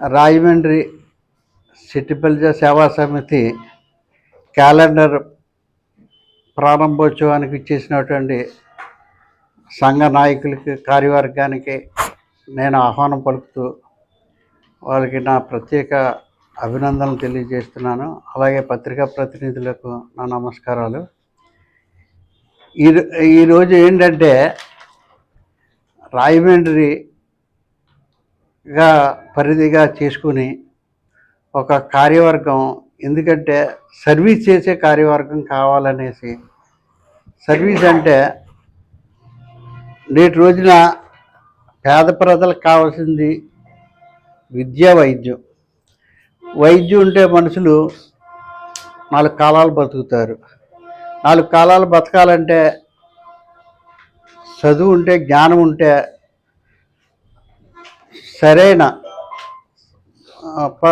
రాజమండ్రి సిట్టిపల్లి సేవా సమితి క్యాలెండర్ ప్రారంభోత్సవానికి ఇచ్చేసినటువంటి సంఘ నాయకులకి కార్యవర్గానికి నేను ఆహ్వానం పలుకుతూ వాళ్ళకి నా ప్రత్యేక అభినందనలు తెలియజేస్తున్నాను. అలాగే పత్రికా ప్రతినిధులకు నా నమస్కారాలు. ఈ ఈరోజు ఏంటంటే గా పరిధిగా చేసుకుని ఒక కార్యవర్గం ఎందుకంటే సర్వీస్ చేసే కార్యవర్గం కావాలనేసి. సర్వీస్ అంటే నేటి రోజున పేద ప్రజలకు కావాల్సింది విద్య వైద్యం. వైద్యం ఉంటే మనుషులు నాలుగు కాలాలు బతుకుతారు. నాలుగు కాలాలు బతకాలంటే చదువు ఉంటే జ్ఞానం ఉంటే సరైన ఆ, ప-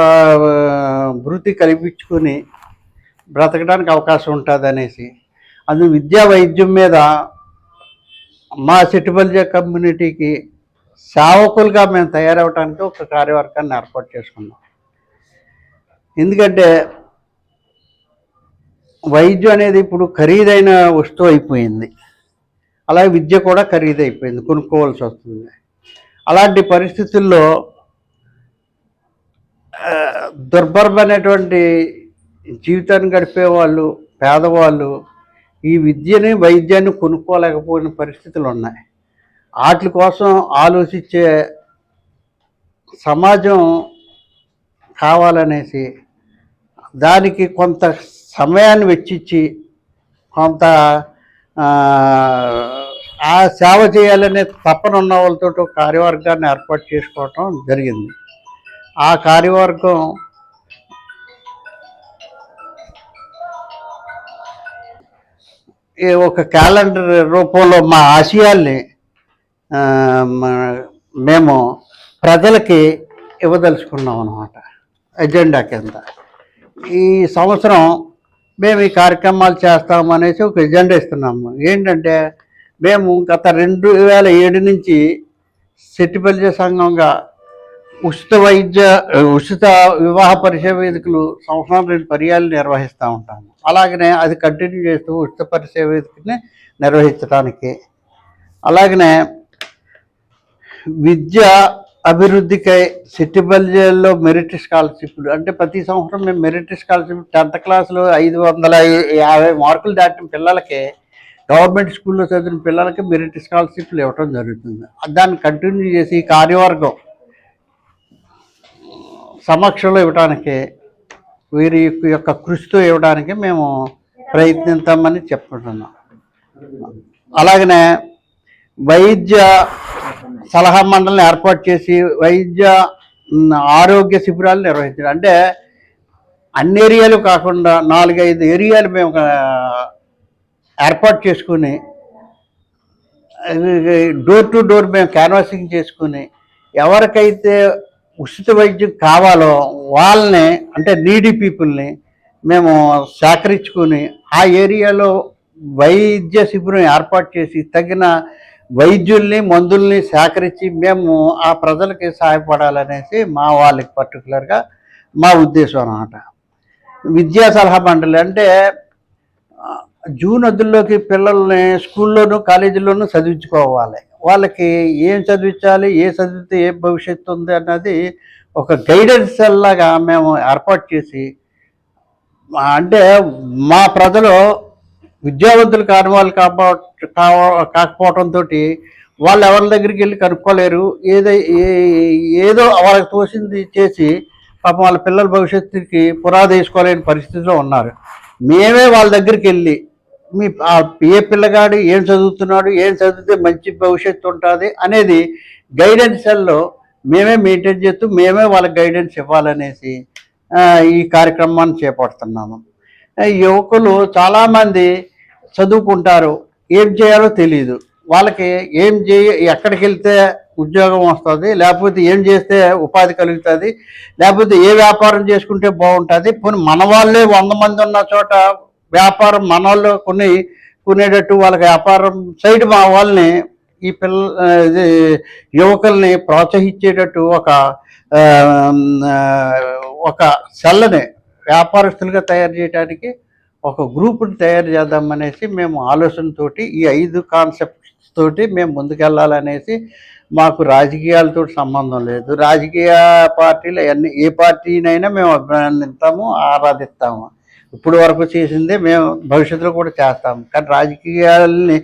వృత్తి కల్పించుకొని బ్రతకడానికి అవకాశం ఉంటుంది అనేసి అందు విద్యా వైద్యం మీద మా సిట్టుబల్జ కమ్యూనిటీకి సేవకులుగా మేము తయారవడానికి ఒక కార్యవర్గాన్ని ఏర్పాటు చేసుకున్నాం. ఎందుకంటే వైద్యం అనేది ఇప్పుడు ఖరీదైన వస్తువు అయిపోయింది. అలాగే విద్య కూడా ఖరీదైపోయింది కొనుక్కోవాల్సి వస్తుంది. అలాంటి పరిస్థితుల్లో ఆ, దుర్భరమైనటువంటి జీవితాన్ని గడిపే వాళ్ళు పేదవాళ్ళు ఈ విద్యని వైద్యాన్ని కొనుక్కోలేకపోయిన పరిస్థితులు ఉన్నాయి. వాటి కోసం ఆలోచించే సమాజం కావాలనేసి దానికి కొంత సమయాన్ని వెచ్చించి కొంత ఆ, సేవ చేయాలనే తపన ఉన్న వాళ్ళతో కార్యవర్గాన్ని ఏర్పాటు చేసుకోవటం జరిగింది. ఆ కార్యవర్గం ఈ ఒక క్యాలెండర్ రూపంలో మా ఆశయాల్ని మేము ప్రజలకి ఇవ్వదలుచుకున్నాం అనమాట ఎజెండా కింద. ఈ సంవత్సరం మేము ఈ కార్యక్రమాలు చేస్తామనేసి ఒక ఎజెండా ఇస్తున్నాము. ఏంటంటే మేము గత రెండు వేల ఏడు నుంచి సెట్టిపల్లి సంఘంగా ఉచిత వైద్య ఉచిత వివాహ పరిచయ వేదికలు సంవత్సరం రెండు పర్యాలు నిర్వహిస్తూ ఉంటాము. అలాగనే అది కంటిన్యూ చేస్తూ ఉచిత పరిచయ వేదికని నిర్వహించడానికి అలాగనే విద్య అభివృద్ధికై సిట్టిబల్జలో మెరిట్ స్కాలర్షిప్లు అంటే ప్రతి సంవత్సరం మేము మెరిట్ స్కాలర్షిప్ టెన్త్ క్లాస్లో ఐదు వందల యాభై మార్కులు దాటిన పిల్లలకి గవర్నమెంట్ స్కూల్లో చదివిన పిల్లలకి మెరిట్ స్కాలర్షిప్లు ఇవ్వటం జరుగుతుంది. దాన్ని కంటిన్యూ చేసి కార్యవర్గం సమక్షంలో ఇవ్వడానికి వీరి యొక్క కృషితో ఇవ్వడానికి మేము ప్రయత్నిస్తామని చెప్పుకుంటున్నాం. అలాగనే వైద్య సలహా మండలిని ఏర్పాటు చేసి వైద్య ఆరోగ్య శిబిరాలు నిర్వహించడం అంటే అన్ని ఏరియాలు కాకుండా నాలుగైదు ఏరియాలు మేము ఏర్పాటు చేసుకుని డోర్ టు డోర్ మేము క్యాన్వాసింగ్ చేసుకుని ఎవరికైతే ఉచిత వైద్యం కావాలో వాళ్ళని అంటే నీడీ పీపుల్ని మేము సేకరించుకుని ఆ ఏరియాలో వైద్య శిబిరం ఏర్పాటు చేసి తగిన వైద్యుల్ని మందుల్ని సేకరించి మేము ఆ ప్రజలకి సహాయపడాలనేసి మా వాళ్ళకి పర్టికులర్గా మా ఉద్దేశం అన్నమాట. విద్యా సలహా మండలి అంటే జూన్ అద్దుల్లోకి పిల్లల్ని స్కూల్లోనూ కాలేజీల్లోనూ చదివించుకోవాలి. వాళ్ళకి ఏం చదివించాలి ఏ చదివితే ఏ భవిష్యత్తు ఉంది అన్నది ఒక గైడెన్స్ లాగా మేము ఏర్పాటు చేసి అంటే మా ప్రజలు విద్యావంతులు కాని వాళ్ళు కాబ కావ- కాకపోవడంతో వాళ్ళు ఎవరి దగ్గరికి వెళ్ళి కనుక్కోలేరు. ఏదో ఏ- ఏదో వాళ్ళకి తోసింది చేసి పాపం వాళ్ళ పిల్లల భవిష్యత్తుకి పునాది వేసుకోలేని పరిస్థితిలో ఉన్నారు. మేమే వాళ్ళ దగ్గరికి వెళ్ళి మీ ఆ ఏ పిల్లగాడు ఏం చదువుతున్నాడు ఏం చదివితే మంచి భవిష్యత్తు ఉంటుంది అనేది గైడెన్స్లో మేమే మెయింటైన్ చేస్తూ మేమే వాళ్ళకి గైడెన్స్ ఇవ్వాలనేసి ఈ కార్యక్రమాన్ని చేపడుతున్నాము. యువకులు చాలామంది చదువుకుంటారు ఏం చేయాలో తెలియదు వాళ్ళకి ఏం చేయ ఎక్కడికి వెళ్తే ఉద్యోగం వస్తుంది లేకపోతే ఏం చేస్తే ఉపాధి కలుగుతుంది లేకపోతే ఏ వ్యాపారం చేసుకుంటే బాగుంటుంది పోనీ మన వాళ్ళే వంద మంది ఉన్న చోట వ్యాపారం మన వాళ్ళు కొన్ని కొనేటట్టు వాళ్ళకి వ్యాపారం సైడ్ మా వాళ్ళని ఈ పిల్ల ఇది యువకుల్ని ప్రోత్సహించేటట్టు ఒక ఒక సెల్లని వ్యాపారస్తులుగా తయారు చేయడానికి ఒక గ్రూప్ని తయారు చేద్దామనేసి మేము ఆలోచనతోటి ఈ ఐదు కాన్సెప్ట్స్ తోటి మేము ముందుకెళ్ళాలనేసి మాకు రాజకీయాలతో సంబంధం లేదు. రాజకీయ పార్టీలు అన్ని ఏ పార్టీనైనా మేము అభినందిస్తాము ఆరాధిస్తాము. ఇప్పుడు వరకు చేసిందే మేము భవిష్యత్తులో కూడా చేస్తాము కానీ రాజకీయాలని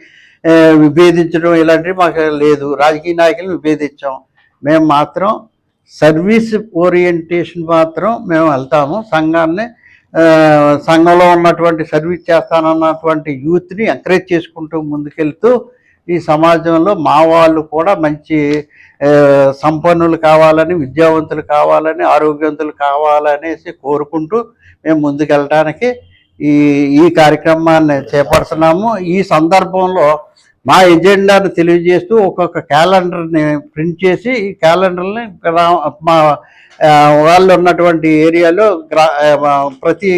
విభేదించడం ఇలాంటివి మాకు లేదు. రాజకీయ నాయకులను విభేదించాం. మేము మాత్రం సర్వీస్ ఓరియంటేషన్ మాత్రం మేము వెళ్తాము. సంఘాన్ని సంఘంలో ఉన్నటువంటి సర్వీస్ చేస్తానన్నటువంటి యూత్ని ఎంకరేజ్ చేసుకుంటూ ముందుకెళ్తూ ఈ సమాజంలో మా వాళ్ళు కూడా మంచి సంపన్నులు కావాలని విద్యావంతులు కావాలని ఆరోగ్యవంతులు కావాలనేసి కోరుకుంటూ మేము ముందుకెళ్ళడానికి ఈ ఈ కార్యక్రమాన్ని చేపడుతున్నాము. ఈ సందర్భంలో మా ఎజెండాను తెలియజేస్తూ ఒక్కొక్క క్యాలెండర్ని ప్రింట్ చేసి ఈ క్యాలెండర్ని మా వాళ్ళు ఉన్నటువంటి ఏరియాలో గ్రా ప్రతి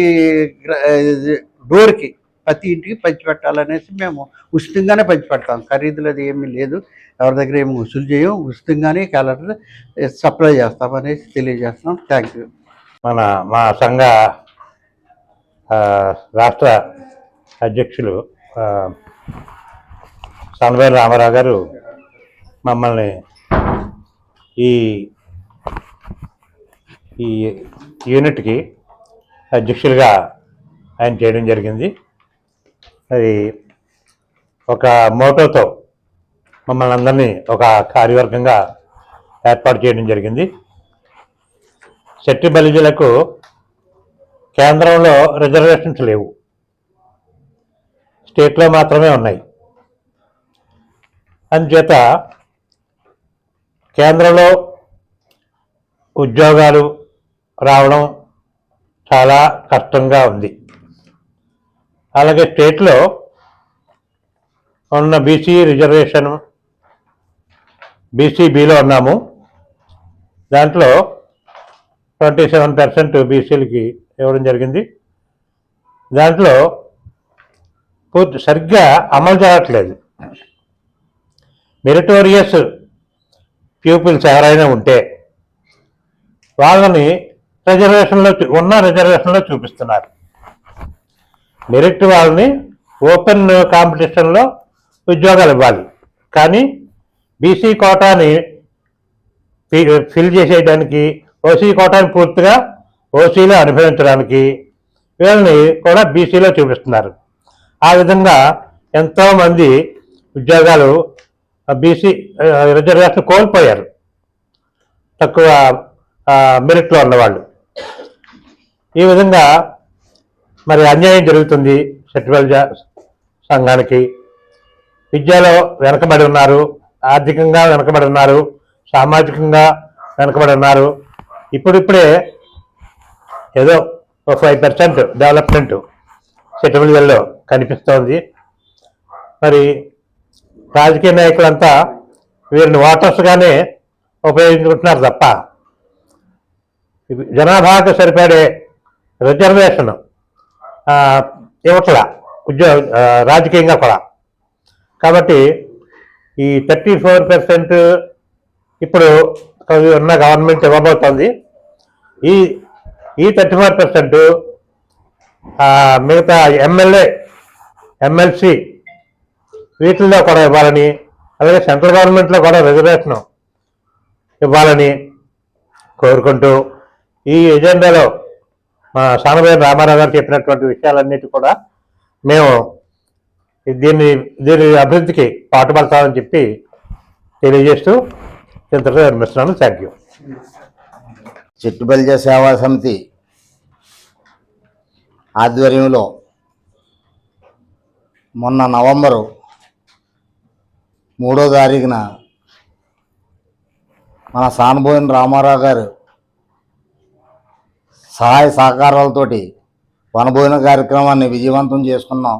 డోర్కి ప్రతి ఇంటికి పంచిపెట్టాలనేసి మేము ఉచితంగానే పంచిపెడతాం. ఖరీదులు అది ఏమీ లేదు. ఎవరి దగ్గర ఏమి వసూలు చేయం ఉచితంగానే క్యాలెండర్ సప్లై చేస్తామనేసి తెలియజేస్తున్నాం. థ్యాంక్ యూ మన మా సంఘ రాష్ట్ర అధ్యక్షులు ఆ, సన్వేర్ రామారావు గారు మమ్మల్ని ఈ ఈ యూనిట్కి అధ్యక్షులుగా ఆయన చేయడం జరిగింది. అది ఒక మోటోతో మమ్మల్ని అందరినీ ఒక కార్యవర్గంగా ఏర్పాటు చేయడం జరిగింది. శెట్టి బలిజలకు కేంద్రంలో రిజర్వేషన్స్ లేవు. స్టేట్లో మాత్రమే ఉన్నాయి. అందుచేత కేంద్రంలో ఉద్యోగాలు రావడం చాలా కష్టంగా ఉంది. అలాగే స్టేట్లో ఉన్న బీసీ రిజర్వేషన్ బీసీబీలో ఉన్నాము. దాంట్లో ట్వంటీ సెవెన్ పర్సెంట్ బీసీలకి ఇవ్వడం జరిగింది. దాంట్లో పూర్తి సరిగ్గా అమలు జరగట్లేదు. మెరిటోరియస్ ప్యూపిల్స్ ఎవరైనా ఉంటే వాళ్ళని రిజర్వేషన్లో ఉన్న రిజర్వేషన్లో చూపిస్తున్నారు. మెరిట్ వాళ్ళని ఓపెన్ కాంపిటీషన్లో ఉద్యోగాలు ఇవ్వాలి. కానీ బీసీ కోటాని ఫిల్ చేసేయడానికి ఓసీ కోటాని పూర్తిగా ఓసీలో అనుభవించడానికి వీళ్ళని కూడా బీసీలో చూపిస్తున్నారు. ఆ విధంగా ఎంతోమంది ఉద్యోగాలు బీసీ రిజర్వేషన్ కోల్పోయారు. తక్కువ మెరిట్లో ఉన్నవాళ్ళు. ఈ విధంగా మరి అన్యాయం జరుగుతుంది సెట్వల్ సంఘానికి. విద్యలో వెనకబడి ఉన్నారు ఆర్థికంగా వెనకబడి ఉన్నారు సామాజికంగా వెనకబడి ఉన్నారు. ఇప్పుడిప్పుడే ఏదో ఒక ఫైవ్ పర్సెంట్ డెవలప్మెంట్ సెటిల్మెంట్లో కనిపిస్తోంది. మరి రాజకీయ నాయకులంతా వీరిని ఓటర్స్గానే ఉపయోగించుకుంటున్నారు తప్ప జనాభాకు సరిపడే రిజర్వేషన్ ఇవ్వట్ల ఉద్యోగ రాజకీయంగా కూడా. కాబట్టి ఈ థర్టీ ఫోర్ పర్సెంట్ ఇప్పుడు ఉన్న గవర్నమెంట్ ఇవ్వబోతోంది. ఈ ఈ థర్టీ ఫోర్ పర్సెంట్ మిగతా ఎమ్మెల్యే ఎమ్మెల్సీ వీటిల్లో కూడా ఇవ్వాలని అలాగే సెంట్రల్ గవర్నమెంట్లో కూడా రిజర్వేషన్ ఇవ్వాలని కోరుకుంటూ ఈ ఎజెండాలో మా సానబోయిన రామారావు గారు చెప్పినటువంటి విషయాలన్నిటి కూడా మేము దీన్ని దీని అభివృద్ధికి పాటుపడతామని చెప్పి తెలియజేస్తూ ఇంతటితో నిర్మిస్తున్నాను థ్యాంక్ యూ చెట్టుబల్జ సేవా సమితి ఆధ్వర్యంలో మొన్న నవంబరు మూడో తారీఖున మన సానుభోయిన రామారావు గారు సహాయ సహకారాలతోటి వనభోజన కార్యక్రమాన్ని విజయవంతం చేసుకున్నాం.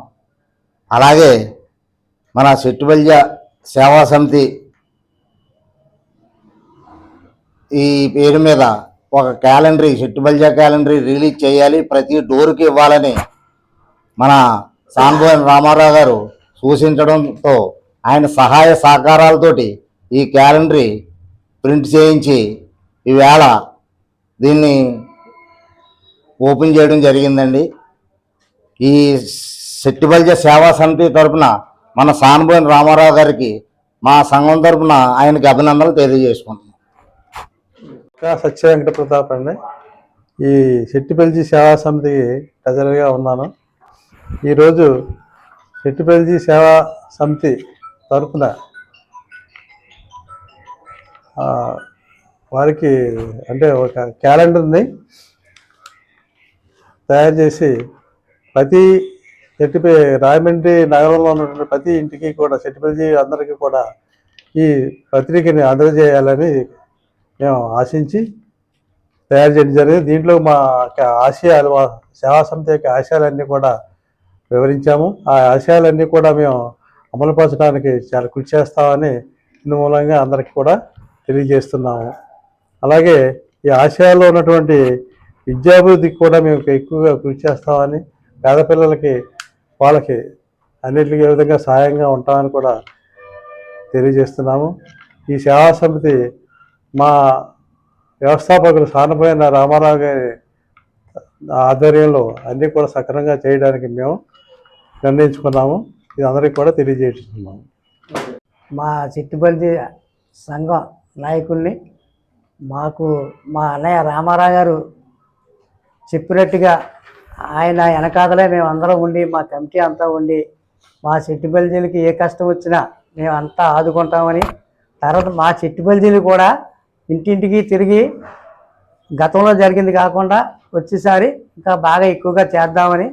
అలాగే మన చెట్టుబల్జ సేవా సమితి ఈ పేరు మీద ఒక క్యాలెండరీ చెట్టుబల్జా క్యాలెండరీ రిలీజ్ చేయాలి. ప్రతి డోర్కి ఇవ్వాలని మన సాన్బోయన్ రామారావు గారు సూచించడంతో ఆయన సహాయ సహకారాలతోటి ఈ క్యాలెండరీ ప్రింట్ చేయించి ఈవేళ దీన్ని ఓపెన్ చేయడం జరిగిందండి. ఈ శెట్టిబల్జ సేవా సమితి తరపున మన సానుభోని రామారావు గారికి మా సంఘం తరపున ఆయనకి అభినందనలు తెలియజేసుకుంటాం సత్య వెంకట ప్రతాప్ అండి. ఈ శెట్టిపల్లి సేవా సమితి ట్రెజరర్గా ఉన్నాను. ఈరోజు శెట్టిపల్లి సేవా సమితి తరఫున వారికి అంటే ఒక క్యాలెండర్ని తయారు చేసి ప్రతి చెట్టిపై రాజమండ్రి నగరంలో ఉన్నటువంటి ప్రతి ఇంటికి కూడా చెట్టిపల్లి అందరికీ కూడా ఈ పత్రికని అందజేయాలని మేము ఆశించి తయారు చేయడం జరిగింది. దీంట్లో మా యొక్క ఆశయాలు మా సేవా సమితి యొక్క ఆశయాలన్నీ కూడా వివరించాము. ఆ ఆశయాలన్నీ కూడా మేము అమలుపరచడానికి చాలా కృషి చేస్తామని ఇందు మూలంగా అందరికీ కూడా తెలియజేస్తున్నాము. అలాగే ఈ ఆశయాల్లో ఉన్నటువంటి విద్యాభివృద్ధికి కూడా మేము ఎక్కువగా కృషి చేస్తామని పేద పిల్లలకి వాళ్ళకి అన్నింటికి ఏ విధంగా సహాయంగా ఉంటామని కూడా తెలియజేస్తున్నాము. ఈ సేవా సమితి మా వ్యవస్థాపకులు సానపోయిన రామారావు గారి ఆధ్వర్యంలో అన్నీ కూడా సక్రమంగా చేయడానికి మేము నిర్ణయించుకున్నాము. ఇది అందరికీ కూడా తెలియజేస్తున్నాము. మా చిట్టుపల్లి సంఘం నాయకుల్ని మాకు మా అన్నయ్య రామారావు గారు చెప్పినట్టుగా ఆయన వెనకాదలే మేము అందరం ఉండి మా కమిటీ అంతా ఉండి మా చెట్టుపల్లికి ఏ కష్టం వచ్చినా మేమంతా ఆదుకుంటామని తర్వాత మా చెట్టుపల్లిలు కూడా ఇంటింటికి తిరిగి గతంలో జరిగింది కాకుండా వచ్చేసారి ఇంకా బాగా ఎక్కువగా చేద్దామని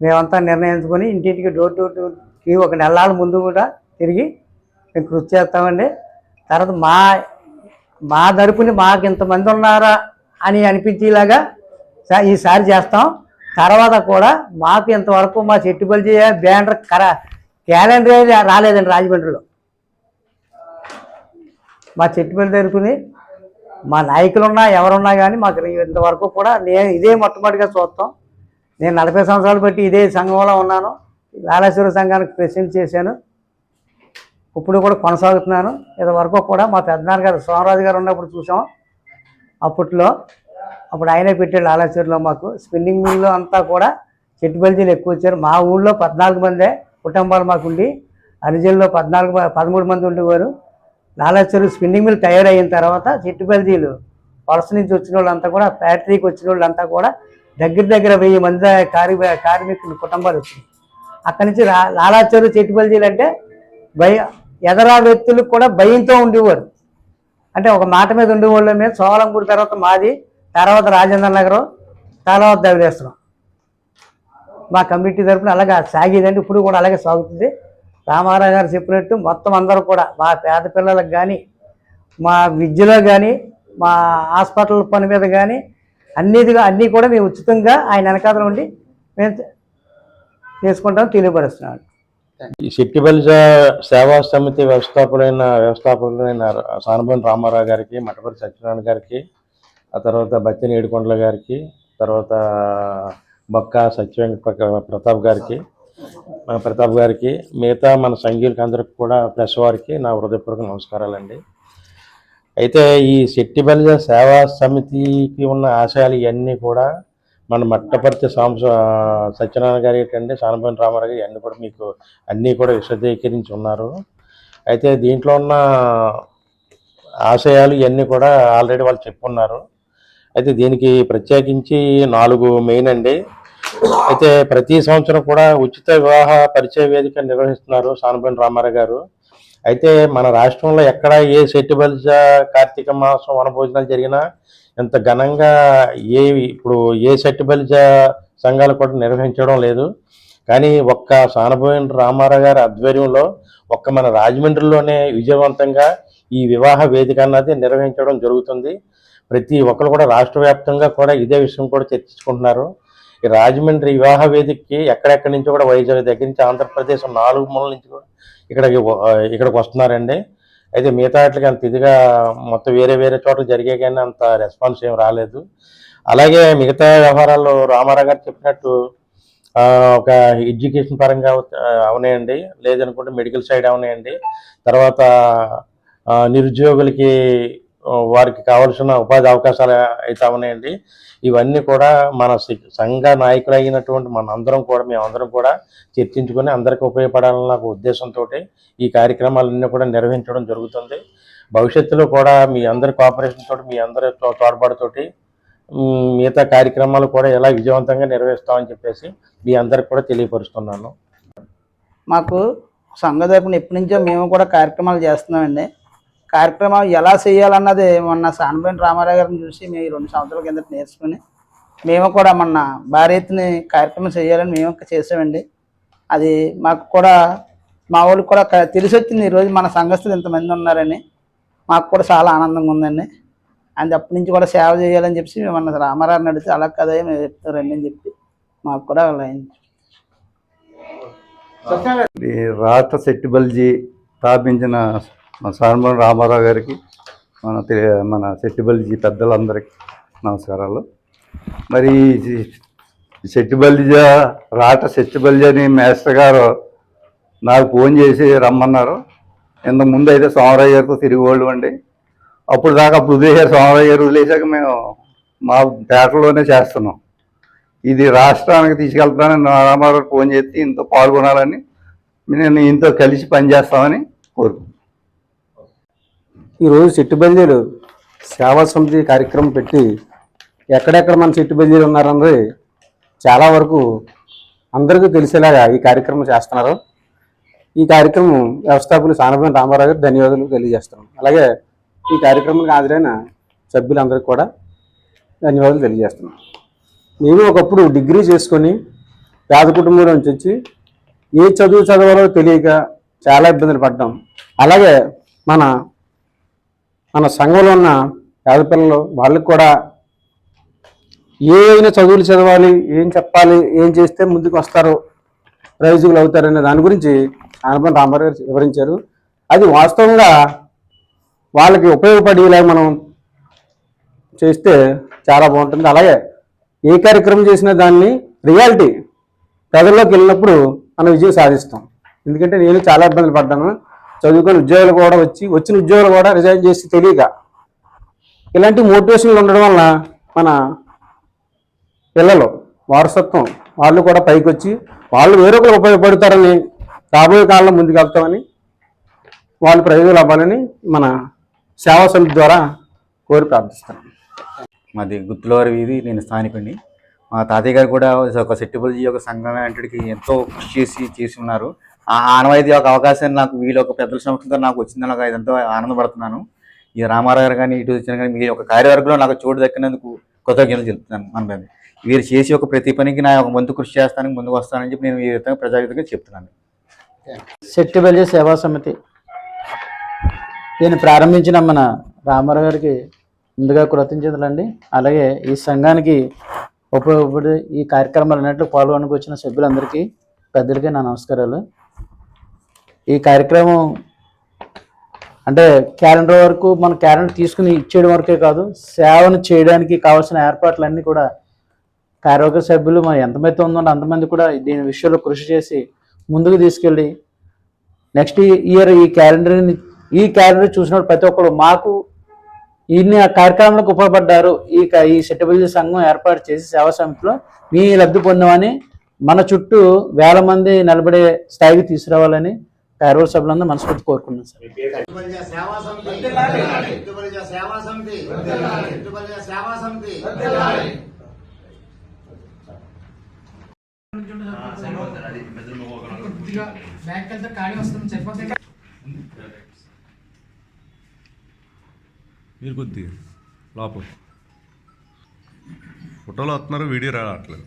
మేమంతా నిర్ణయించుకొని ఇంటింటికి డోర్ టు డోర్కి ఒక నెలల ముందు కూడా తిరిగి మేము కృషి చేస్తామండి. తర్వాత మా మా తరపుని మాకు ఇంతమంది ఉన్నారా అని అనిపించేలాగా ఈసారి చేస్తాం. తర్వాత కూడా మాకు ఇంతవరకు మా చెట్టుబల్జీ బ్యానర్ కర క్యాలెండర్ రాలేదండి రాజమండ్రిలో. మా చెట్టుబల్లి తరపుని మా నాయకులున్నా ఎవరున్నా కానీ మాకు ఇంతవరకు కూడా నేను ఇదే మొట్టమొదటిగా చూస్తాం. నేను నలభై సంవత్సరాలు బట్టి ఇదే సంఘంలో ఉన్నాను. లాలేశ్వర సంఘానికి ప్రెసిడెంట్ చేశాను. ఇప్పుడు కూడా కొనసాగుతున్నాను. ఇంతవరకు కూడా మా పెద్దనాన్న గారు సోమరాజు గారు ఉన్నప్పుడు చూసాం. అప్పట్లో అప్పుడు ఆయనే పెట్టాడు లాలేశ్వరిలో మాకు. స్పిన్నింగ్ మిల్లు అంతా కూడా చెట్టు బల్జీలు ఎక్కువ వచ్చారు. మా ఊళ్ళో పద్నాలుగు మందే కుటుంబాలు మాకుండి. అరిజల్లో పద్నాలుగు పదమూడు మంది ఉండేవారు. లాలాచూరు స్పిన్నింగ్ మిల్ తయారయిన తర్వాత చెట్టుబల్జీలు వలస నుంచి వచ్చిన వాళ్ళంతా కూడా ఫ్యాక్టరీకి వచ్చిన వాళ్ళంతా కూడా దగ్గర దగ్గర వెయ్యి మంది కార్మి కార్మికులు కుటుంబాలు వచ్చింది అక్కడి నుంచి లా లాలాచూరు చెట్టుబల్జీలు అంటే భయ ఎదరా వ్యక్తులు కూడా భయంతో ఉండేవారు. అంటే ఒక మాట మీద ఉండేవాళ్ళ మీద సోలంపూడి తర్వాత మాది తర్వాత రాజేంద్ర నగరం తర్వాత దవిలేస్తున్నాం మా కమిటీ తరపున అలాగే సాగేదండి. ఇప్పుడు కూడా అలాగే సాగుతుంది. రామారావు గారు చెప్పినట్టు మొత్తం అందరూ కూడా మా పేద పిల్లలకు కానీ మా విద్యలో కానీ మా హాస్పిటల్ పని మీద కానీ అన్నిటిగా అన్నీ కూడా మేము ఉచితంగా ఆయన వెనకాల ఉండి మేము చేసుకుంటాం తెలియపరుస్తున్నాను ఈ శెట్టిబలిజ సేవా సమితి వ్యవస్థాపకులైన వ్యవస్థాపకులైన సానబోని రామారావు గారికి మఠపరి సత్యనారాయణ గారికి ఆ తర్వాత బత్తిని ఏడుకొండల గారికి తర్వాత బొక్క సత్యవెంకట ప్రతాప్ గారికి మన ప్రతాప్ గారికి మిగతా మన సంఘీయులకి అందరికి కూడా ప్రెస్ వారికి నా హృదయపూర్వక నమస్కారాలండి. అయితే ఈ శెట్టిబలిజ సేవా సమితికి ఉన్న ఆశయాలు ఇవన్నీ కూడా మన మట్టపర్తి సాంస సత్యనారాయణ గారి ఏంటంటే సానపల్లి రామారావు గారు ఇవన్నీ కూడా మీకు అన్నీ కూడా విశదీకరించి ఉన్నారు. అయితే దీంట్లో ఉన్న ఆశయాలు ఇవన్నీ కూడా ఆల్రెడీ వాళ్ళు చెప్పున్నారు. అయితే దీనికి ప్రత్యేకించి నాలుగు మెయిన్ అండి. అయితే ప్రతి సంవత్సరం కూడా ఉచిత వివాహ పరిచయ వేదిక నిర్వహిస్తున్నారు సానపల్లి రామారావు గారు. అయితే మన రాష్ట్రంలో ఎక్కడ ఏ సెట్టిబల్జ కార్తీక మాసం వనభోజనాలు జరిగినా ఇంత ఘనంగా ఏ ఇప్పుడు ఏ సెట్టిబల్జ సంఘాలు కూడా నిర్వహించడం లేదు. కానీ ఒక్క సానబోయిన రామారావు గారి ఆధ్వర్యంలో ఒక్క మన రాజమండ్రిలోనే విజయవంతంగా ఈ వివాహ వేదిక అన్నది నిర్వహించడం జరుగుతుంది. ప్రతి ఒక్కరు కూడా రాష్ట్ర వ్యాప్తంగా కూడా ఇదే విషయం కూడా చర్చించుకుంటున్నారు. ఈ రాజమండ్రి వివాహ వేదికకి ఎక్కడెక్కడి నుంచి కూడా వైజాగ్ దగ్గర నుంచి ఆంధ్రప్రదేశ్ నాలుగు మూల నుంచి కూడా ఇక్కడికి ఇక్కడికి వస్తున్నారండి. అయితే మిగతా వాటికి అంత ఇదిగా మొత్తం వేరే వేరే చోట్ల జరిగే కానీ అంత రెస్పాన్స్ ఏం రాలేదు. అలాగే మిగతా వ్యవహారాల్లో రామారావు గారు చెప్పినట్టు ఒక ఎడ్యుకేషన్ పరంగా అవునాయండి. లేదనుకుంటే మెడికల్ సైడ్ అవునాయండి. తర్వాత నిరుద్యోగులకి వారికి కావాల్సిన ఉపాధి అవకాశాలు అయితే ఉన్నాయండి. ఇవన్నీ కూడా మన సంఘ నాయకులు అయినటువంటి మన అందరం కూడా మేమందరం కూడా చర్చించుకొని అందరికీ ఉపయోగపడాలన్న ఒక ఉద్దేశంతో ఈ కార్యక్రమాలన్నీ కూడా నిర్వహించడం జరుగుతుంది. భవిష్యత్తులో కూడా మీ అందరి కోఆపరేషన్ తోటి మీ అందరి తో- తోడ్పాటుతోటి మిగతా కార్యక్రమాలు కూడా ఎలా విజయవంతంగా నిర్వహిస్తామని చెప్పేసి మీ అందరికి కూడా తెలియపరుస్తున్నాను. మాకు సంఘ తరపున ఎప్పటి నుంచో మేము కూడా కార్యక్రమాలు చేస్తున్నామండి. కార్యక్రమం ఎలా చేయాలన్నది మొన్న సానపేట రామారావు గారిని చూసి మేము రెండు సంవత్సరాల కింద నేర్చుకుని మేము కూడా మొన్న భారీ కార్యక్రమం చేయాలని మేము చేసామండి. అది మాకు కూడా మా వాళ్ళకి కూడా తెలిసి వచ్చింది ఈరోజు మన సంఘస్థులు ఇంతమంది ఉన్నారని. మాకు కూడా చాలా ఆనందంగా ఉందండి. అండ్ అప్పటి నుంచి కూడా సేవ చేయాలని చెప్పి మేము మన రామారావుని అడిగితే అలా కదా మేము చెప్తారండి అని చెప్పి మాకు కూడా అలా రాత ఈ రాష్ట్ర సెట్టిబల్జీ స్థాపించిన మన సార్మల రామారావు గారికి మన తె- మన సెట్టిబల్జీ పెద్దలందరికీ నమస్కారాలు. మరి ఈ సెట్టిబల్జ రాష్ట్ర సెట్టిబల్జీ అని మేస్టర్ గారు నాకు ఫోన్ చేసి రమ్మన్నారు. ఇంతకుముందు ముందు అయితే సోమరాజు గారితో తిరిగేవాళ్ళు అండి అప్పుడు దాకా అప్పుడు వదిలేశారు సోమరావు గారు వదిలేశాక మేము మా పేటలోనే చేస్తున్నాం. ఇది రాష్ట్రానికి తీసుకెళ్తానని రామారావు ఫోన్ చేసి ఇంత పాల్గొనాలని నేను ఇంతో కలిసి పనిచేస్తామని కోరుకుంటున్నాను. ఈరోజు చెట్టు బదిలీలు సేవా సమితి కార్యక్రమం పెట్టి ఎక్కడెక్కడ మన చెట్టు బదిలీలు ఉన్నారన్నది చాలా వరకు అందరికీ తెలిసేలాగా ఈ కార్యక్రమం చేస్తున్నారు. ఈ కార్యక్రమం వ్యవస్థాపకులు సానపల్లి రామారావు గారు ధన్యవాదాలు తెలియజేస్తున్నాం. అలాగే ఈ కార్యక్రమానికి హాజరైన సభ్యులందరికీ కూడా ధన్యవాదాలు తెలియజేస్తున్నాం. నేను ఒకప్పుడు డిగ్రీ చేసుకొని పేద కుటుంబంలో నుంచి వచ్చి ఏ చదువు చదవాలో తెలియక చాలా ఇబ్బందులు పడ్డాం. అలాగే మన మన సంఘంలో ఉన్న పేదపిల్లలు వాళ్ళకి కూడా ఏవైనా చదువులు చదవాలి ఏం చెప్పాలి ఏం చేస్తే ముందుకు వస్తారు ప్రయోజకులు అవుతారనే దాని గురించి ఆనపల్లి రామారావు గారు వివరించారు. అది వాస్తవంగా వాళ్ళకి ఉపయోగపడేలా మనం చేస్తే చాలా బాగుంటుంది. అలాగే ఏ కార్యక్రమం చేసినా దాన్ని రియాలిటీ ప్రజల్లోకి వెళ్ళినప్పుడు మనం విజయం సాధిస్తాం. ఎందుకంటే నేను చాలా ఇబ్బందులు పడ్డాను. చదువుకొని ఉద్యోగాలు కూడా వచ్చి వచ్చిన ఉద్యోగాలు కూడా రిజైన్ చేసి తెలియక ఇలాంటి మోటివేషన్లు ఉండడం వల్ల మన పిల్లలు వారసత్వం వాళ్ళు కూడా పైకి వచ్చి వాళ్ళు వేరొకరు ఉపయోగపడతారని రాబోయే కాలంలో ముందుకు వెళ్తామని వాళ్ళు ప్రయోజనాలు అవ్వాలని మన సేవా సమితి ద్వారా కోరి ప్రార్థిస్తాను మాది గుత్తులవారి వీధి నేను స్థానికుడిని. మా తాతయ్య గారు కూడా ఒక సెట్టిబుల్జీ యొక్క సంఘం లాంటికి ఎంతో కృషి చేసి చేసి ఉన్నారు. ఆ ఆనవాయితీ ఒక అవకాశాన్ని నాకు వీళ్ళు ఒక పెద్దల సమక్షంతో నాకు వచ్చిందని నాకు ఎంతో ఆనందపడుతున్నాను. ఈ రామారావు గారు కానీ ఇటు వచ్చిన కానీ మీ యొక్క కార్యవర్గంలో నాకు చోటు దక్కినందుకు కృతజ్ఞతలు చెప్తున్నాను మన వీరు చేసి ఒక ప్రతి పనికి నా ఒక ముందు కృషి చేస్తానికి ముందుకు వస్తానని చెప్పి నేను ఈ విధంగా ప్రజాయుతంగా చెప్తున్నాను. శెట్టిబల్లి సేవా సమితి. దీన్ని ప్రారంభించిన మన రామారావు గారికి ముందుగా కృతజ్ఞతలండి. అలాగే ఈ సంఘానికి ఉపయోగపడే ఈ కార్యక్రమాలు అన్నట్లు పాల్గొనకు వచ్చిన సభ్యులందరికీ పెద్దలకి నా నమస్కారాలు. ఈ కార్యక్రమం అంటే క్యాలెండర్ వరకు మన క్యాలెండర్ తీసుకుని ఇచ్చేయడం వరకే కాదు సేవను చేయడానికి కావాల్సిన ఏర్పాట్లన్నీ కూడా కార్యవర్గ సభ్యులు మన ఎంతమంది ఉందో అంతమంది కూడా దీని విషయంలో కృషి చేసి ముందుకు తీసుకెళ్ళి నెక్స్ట్ ఇయర్ ఈ క్యాలెండర్ని ఈ క్యాలెండర్ చూసినప్పుడు ప్రతి ఒక్కరు మాకు ఇన్ని ఆ కార్యక్రమాలకు ఉపయోగపడ్డారు ఈ క- ఈ సెటిబుల్ సంఘం ఏర్పాటు చేసి సేవా సమితిలో మీ లబ్ధి పొందామని మన చుట్టూ వేల మంది నిలబడే స్థాయికి తీసుకురావాలని పేరోల్ సభ్యులందరూ మనస్ఫూర్తి కోరుకున్నాం సార్. సేవా సేవా మీరు కొద్దిగా లోపల. ఫోటోలు వస్తున్నారు వీడియో రావట్లేదు.